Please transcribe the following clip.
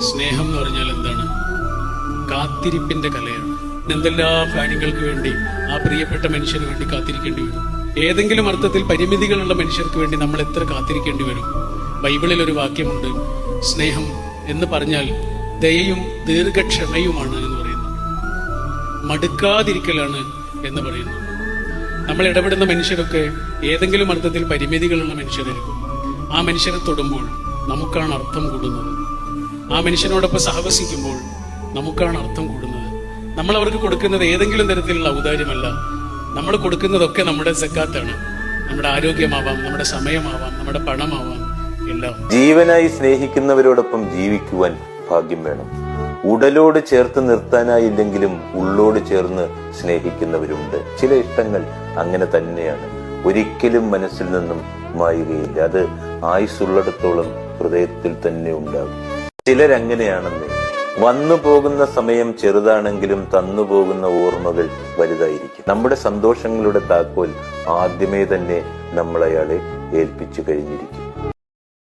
സ്നേഹം എന്ന് പറഞ്ഞാൽ എന്താണ്? കാത്തിരിപ്പിന്റെ കലയാണ്. എന്തെല്ലാം കാര്യങ്ങൾക്ക് വേണ്ടി ആ പ്രിയപ്പെട്ട മനുഷ്യന് വേണ്ടി കാത്തിരിക്കേണ്ടി വരും? ഏതെങ്കിലും അർത്ഥത്തിൽ പരിമിതികളുള്ള മനുഷ്യർക്ക് വേണ്ടി നമ്മൾ എത്ര കാത്തിരിക്കേണ്ടി വരും? ബൈബിളിൽ ഒരു വാക്യമുണ്ട് സ്നേഹം എന്ന് പറഞ്ഞാൽ ദയയും ദീർഘക്ഷമയുമാണ് എന്ന് പറയുന്നത്. മടുക്കാതിരിക്കലാണ് എന്ന് പറയുന്നു നമ്മൾ ഇടപെടുന്ന മനുഷ്യരൊക്കെ ഏതെങ്കിലും അർത്ഥത്തിൽ പരിമിതികളുള്ള മനുഷ്യരായിരിക്കും. ആ മനുഷ്യരെ തൊടുമ്പോൾ നമുക്കാണ് അർത്ഥം കൂടുന്നത്. ആ മനുഷ്യനോടൊപ്പം സഹവസിക്കുമ്പോൾ നമുക്കാണ് അർത്ഥം കൂടുന്നത്. നമ്മൾ അവർക്ക് കൊടുക്കുന്നത് ഏതെങ്കിലും തരത്തിലുള്ള ഔദാര്യമല്ല. നമ്മൾ കൊടുക്കുന്നതൊക്കെ നമ്മുടെ സക്കാത്താണ്. നമ്മുടെ ആരോഗ്യമാവാം നമ്മുടെ സമയമാവാം നമ്മുടെ പണമാവാം എല്ലാം. ജീവനായി സ്നേഹിക്കുന്നവരോടൊപ്പം ജീവിക്കുവാൻ ഭാഗ്യം വേണം. ഉടലോട് ചേർത്ത് നിർത്താനായില്ലെങ്കിലും ഉള്ളോട് ചേർന്ന് സ്നേഹിക്കുന്നവരുണ്ട്. ചില ഇഷ്ടങ്ങൾ അങ്ങനെ തന്നെയാണ്. ഒരിക്കലും മനസ്സിൽ നിന്നും മായുകയില്ല. അത് ആയുസ്സുള്ളിടത്തോളം ഹൃദയത്തിൽ തന്നെ ഉണ്ടാകും. ചിലരങ്ങനെയാണെന്ന്. വന്നു പോകുന്ന സമയം ചെറുതാണെങ്കിലും തന്നു പോകുന്ന ഓർമ്മകൾ വലുതായിരിക്കും. നമ്മുടെ സന്തോഷങ്ങളുടെ താക്കോൽ ആദ്യമേ തന്നെ നമ്മളയാളെ ഏൽപ്പിച്ചു കഴിഞ്ഞിരിക്കും.